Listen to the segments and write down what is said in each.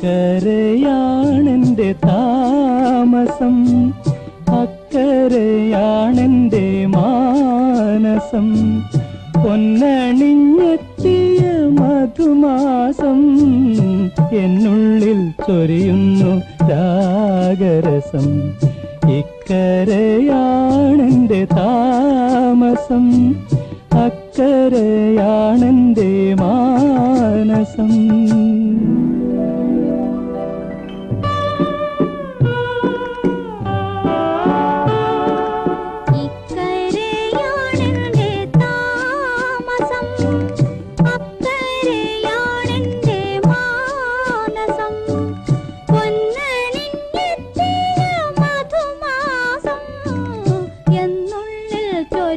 ഇക്കരയാണെന്റെ താമസം അക്കരയാണെന്റെ മാനസം പൊന്നണിഞ്ഞെത്തിയ മധുമാസം എന്നുള്ളിൽ ചൊരിയുന്നു രാഗരസം. ഇക്കരയാണെന്റെ താമസം അക്കരയാണെന്റെ മാനസം.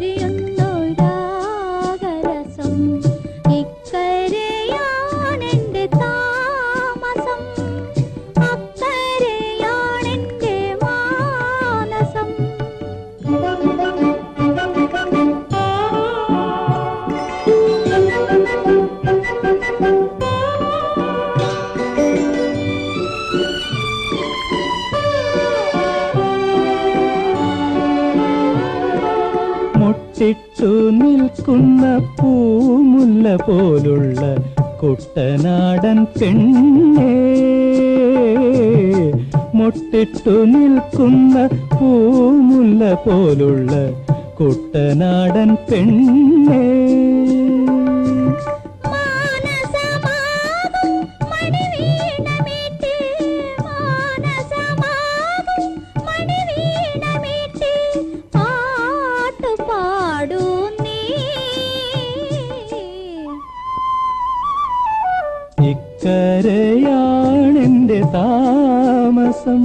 ചൊരിയുന്നു മുട്ടിട്ടു നിൽക്കുന്ന പൂമുല്ല പോലുള്ള കുട്ടനാടൻ പെണ്ണേ. മുട്ടിട്ടു നിൽക്കുന്ന പൂമുല്ല പോലുള്ള കുട്ടനാടൻ പെണ്ണേ. താമസം.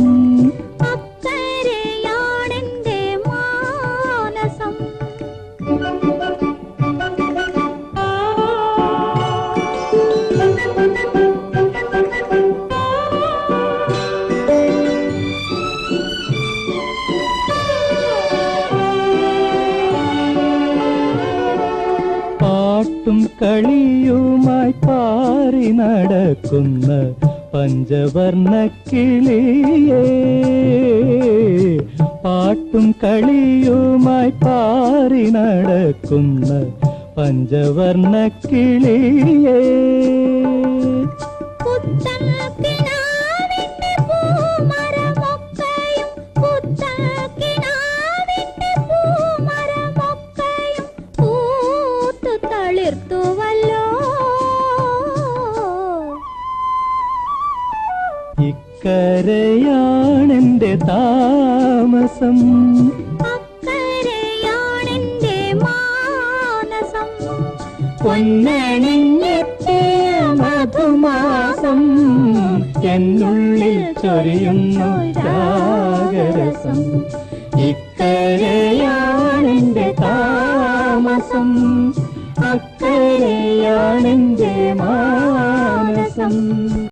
പാട്ടും കളിയുമായി പാറി നടക്കുന്ന പഞ്ചവർണ കിളിയേ പാട്ടും കളിയുമായി പാറി നടക്കുന്ന പഞ്ചവർണ കിളിയേ. ഇക്കരയാണെന്റെ താമസം. അക്കരയാണെന്റെ മാനസം. പൊന്നണിഞ്ഞെത്തിയ മധുമാസം. എന്നുള്ളിൽ ചൊരിയുന്നു രാഗരസം ഇക്കരയാണെന്റെ താമസം.